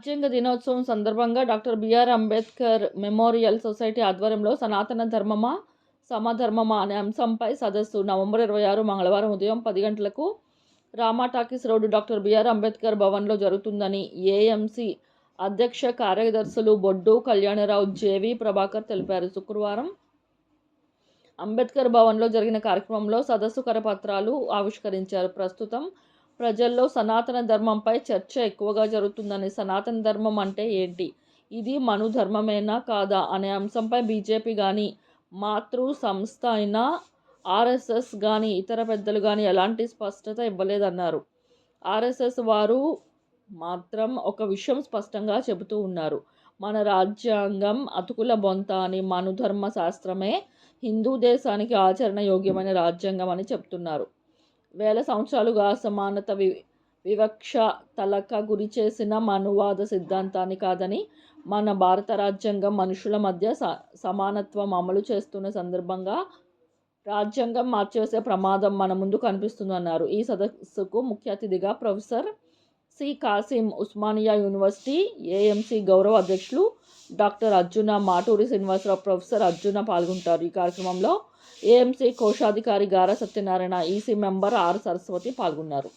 రాజ్యాంగ దినోత్సవం సందర్భంగా doctor BR Ambedkar memorial society ఆధ్వర్యంలో సనాతన ధర్మమా సమధర్మమా అనే అంశంపై సదస్సు నవంబర్ ఇరవై ఆరు మంగళవారం ఉదయం పది గంటలకు Rama talkies road doctor BR Ambedkar భవన్లో జరుగుతుందని ఏఎంసీ అధ్యక్ష కార్యదర్శులు బొడ్డు కళ్యాణరావు జేవి ప్రభాకర్ తెలిపారు. శుక్రవారం అంబేద్కర్ భవన్లో జరిగిన కార్యక్రమంలో సదస్సు కరపత్రాలు ఆవిష్కరించారు. ప్రస్తుతం ప్రజల్లో సనాతన ధర్మంపై చర్చ ఎక్కువగా జరుగుతుందని సనాతన ధర్మం అంటే ఏంటి? ఇది మను ధర్మమేనా కాదా అనే అంశంపై బీజేపీ కానీ మాతృ సంస్థ అయినా ఆర్ఎస్ఎస్ కానీ ఇతర పెద్దలు కానీ ఎలాంటి స్పష్టత ఇవ్వలేదన్నారు. ఆర్ఎస్ఎస్ వారు మాత్రం ఒక విషయం స్పష్టంగా చెబుతూ ఉన్నారు. మన రాజ్యాంగం అతుకుల బొంత అని మనుధర్మ శాస్త్రమే హిందూ దేశానికి ఆచరణ యోగ్యమైన రాజ్యాంగం అని చెప్తున్నారు. వేల సంవత్సరాలుగా అసమానత వి వివక్ష తలక గురి చేసిన మనువాద సిద్ధాంతాన్ని కాదని మన భారత రాజ్యాంగం మనుషుల మధ్య స సమానత్వం అమలు చేస్తున్న సందర్భంగా రాజ్యాంగం మార్చేసే ప్రమాదం మన ముందు కనిపిస్తుందన్నారు. ఈ సదస్సుకు ముఖ్య అతిథిగా professor C. Kasim Osmania university AMC గౌరవ అధ్యక్షులు డాక్టర్ అర్జున మాటూరి శ్రీనివాసరావు ప్రొఫెసర్ అర్జున పాల్గొంటారు. ఈ కార్యక్రమంలో ఏఎంసీ కోశాధికారి Gara Satyanarayana EC member R Saraswati పాల్గొన్నారు.